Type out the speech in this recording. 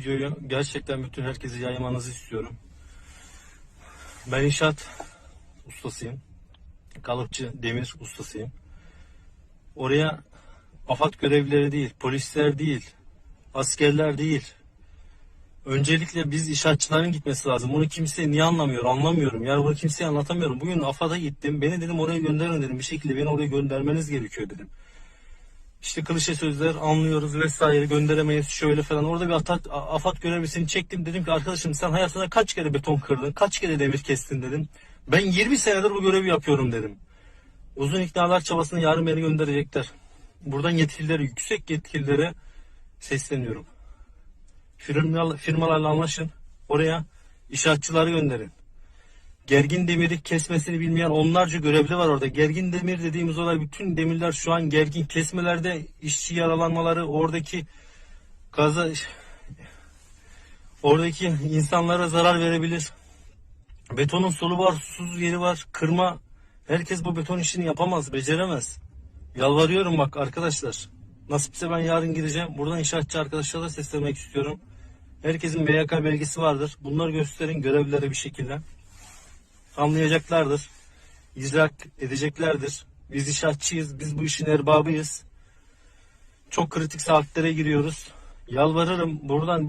videoyu gerçekten bütün herkese yaymanızı istiyorum. Ben inşaat ustasıyım. Kalıpçı, demir ustasıyım. Oraya AFAD görevlileri değil, polisler değil, askerler değil. Öncelikle biz inşaatçıların gitmesi lazım. Bunu kimse niye anlamıyor? Anlamıyorum. Yani bunu kimseye anlatamıyorum. Bugün AFAD'a gittim. Beni dedim oraya gönderin dedim. Bir şekilde beni oraya göndermeniz gerekiyor dedim. İşte klişe sözler anlıyoruz vesaire gönderemeyiz şöyle falan. Orada bir AFAD, AFAD görevlisini çektim. Dedim ki arkadaşım sen hayatında kaç kere beton kırdın? Kaç kere demir kestin dedim. Ben 20 senedir bu görevi yapıyorum dedim. Uzun iknalar çabasını yarın beni gönderecekler. Buradan yetkililere, yüksek yetkililere sesleniyorum. Firmalarla, anlaşın. Oraya inşaatçıları gönderin. Gergin demiri kesmesini bilmeyen onlarca görevli var orada. Gergin demir dediğimiz olay bütün demirler şu an gergin kesmelerde işçi yaralanmaları oradaki gaza oradaki insanlara zarar verebilir. Betonun solu var, susuz yeri var. Kırma herkes bu beton işini yapamaz, beceremez. Yalvarıyorum bak arkadaşlar. Nasipse ben yarın gideceğim. Buradan inşaatçı arkadaşlara seslenmek istiyorum. Herkesin BYK belgesi vardır. Bunları gösterin görevlilere bir şekilde anlayacaklardır. İdrak edeceklerdir. Biz inşaatçıyız, biz bu işin erbabıyız. Çok kritik saatlere giriyoruz. Yalvarırım buradan bir